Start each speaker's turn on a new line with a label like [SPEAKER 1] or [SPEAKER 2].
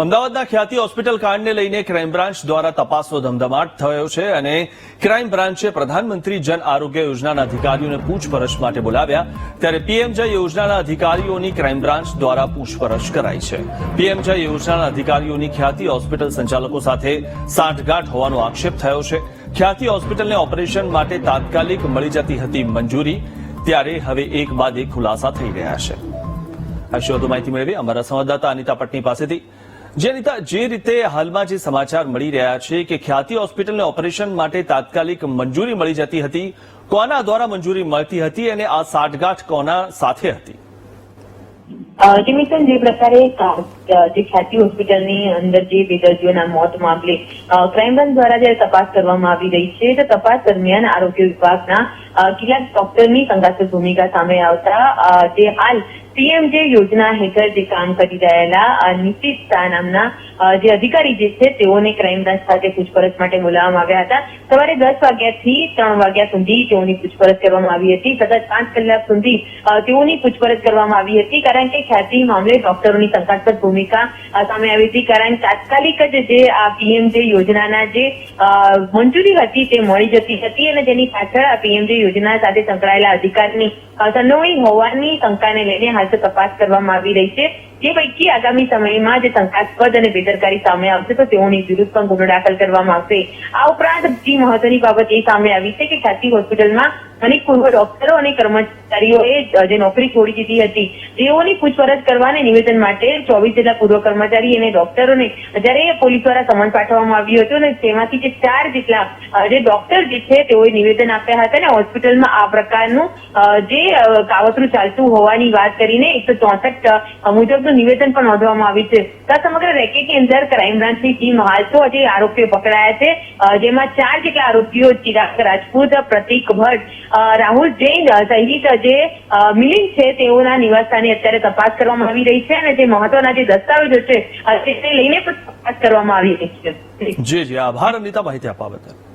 [SPEAKER 1] અમદાવાદના ખ્યાતિ હોસ્પિટલ કાંડને લઈને ક્રાઇમ બ્રાન્ચ દ્વારા તપાસનો ધમધમાટ થયો છે અને ક્રાઇમ બ્રાન્ચે પ્રધાનમંત્રી જન આરોગ્ય યોજનાના અધિકારીઓને પૂછપરછ માટે બોલાવ્યા. ત્યારે પીએમજય યોજનાના અધિકારીઓની ક્રાઇમ બ્રાન્ચ દ્વારા પૂછપરછ કરાઈ છે. પીએમજય યોજનાના અધિકારીઓની ખ્યાતિ હોસ્પિટલ સંચાલકો સાથે સાંઠગાંઠ હોવાનો આક્ષેપ થયો છે. ખ્યાતિ હોસ્પિટલને ઓપરેશન માટે તાત્કાલિક મળી જતી હતી મંજૂરી. ત્યારે હવે એક બાદ એક ખુલાસા થઈ રહ્યા છે. આ વિશે વધુ માહિતી મેળવી અમારા સંવાદદાતા અનિતા પટની પાસેથી. જે જે રીતે હાલમાં જે સમાચાર મળી રહ્યા છે કે ખ્યાતિ હોસ્પિટલને ઓપરેશન માટે તાત્કાલિક મંજૂરી મળી જતી હતી, કોના દ્વારા મંજૂરી મળતી હતી અને આ સાઠગાંઠ કોના સાથે હતી?
[SPEAKER 2] જે પ્રકારે જે ખ્યાતિ હોસ્પિટલની અંદર જે બે દર્દીઓના મોત મામલે ક્રાઇમ દ્વારા જયારે તપાસ કરવામાં આવી રહી છે, તો તપાસ દરમિયાન આરોગ્ય વિભાગના કેટલાક ડોક્ટરની સંઘાસક ભૂમિકા સામે આવતા જે હાલ પીએમ જે યોજના હેઠળ જે કામ કરી રહેલા નિશિત શાહ નામના જે અધિકારી જે છે, તેઓને ક્રાઇમ બ્રાન્ચ ખાતે પૂછપરછ માટે બોલાવવામાં આવ્યા હતા. સવારે દસ વાગ્યાથી ત્રણ વાગ્યા સુધી તેઓની પૂછપરછ કરવામાં આવી હતી. સતત પાંચ કલાક સુધી તેઓની પૂછપરછ કરવામાં આવી હતી, કારણ કે ખ્યાતિ મામલે ડોક્ટરોની શંકાસ્પદ ભૂમિકા સામે આવી હતી. કારણ તાત્કાલિક જ જે આ પીએમ જે યોજનાના જે મંજૂરી હતી તે મળી જતી હતી અને તેની પાછળ આ પીએમ જે યોજના સાથે સંકળાયેલા અધિકારની સંડોવણી હોવાની શંકાને લઈને હાલ તપાસ કરવામાં આવી રહી છે. જે પૈકી આગામી સમયમાં જે શંકાસ્પદ અને બેદરકારી સામે આવશે, તો તેઓની વિરુદ્ધ પણ ગુનો દાખલ કરવામાં આવશે. આ ઉપરાંત બીજી મહત્વની બાબત એ સામે આવી છે કે ખ્યાતિ હોસ્પિટલમાં અનેક પૂર્વ ડોક્ટરો અને કર્મચારીઓએ જે નોકરી છોડી દીધી હતી. તેઓની પૂછપરછ કરવા નિવેદન માટે ચોવીસ જેટલા પૂર્વ કર્મચારી અને ડોક્ટરોને જ્યારે પોલીસ દ્વારા સમન પાઠવવામાં આવ્યું હતું અને તેમાંથી જે ચાર જેટલા જે ડોક્ટર જે છે તેઓએ નિવેદન આપ્યા હતા અને હોસ્પિટલમાં આ પ્રકારનું જે કાવતરું ચાલતું હોવાની વાત કરીને એકસો ચોસઠ મુજબનું નિવેદન પણ નોંધવામાં આવ્યું છે. આ સમગ્ર રેકેટની અંદર ક્રાઇમ બ્રાન્ચની ટીમ હાલ તો હજી આરોપીઓ પકડાયા છે. જેમાં ચાર જેટલા આરોપીઓ ચિરાગ રાજપૂત, પ્રતિક ભટ્ટ રાહુલ જૈન અ, સહિત જે મિલિંગ છે તેઓના નિવાસસ્થાને અત્યારે તપાસ કરવામાં આવી રહી છે અને જે મહત્વના જે દસ્તાવેજો છે તેને લઈને પણ તપાસ કરવામાં આવી રહી છે.
[SPEAKER 1] જી જી આભાર અનિતા માહિતી આપવા બદલ.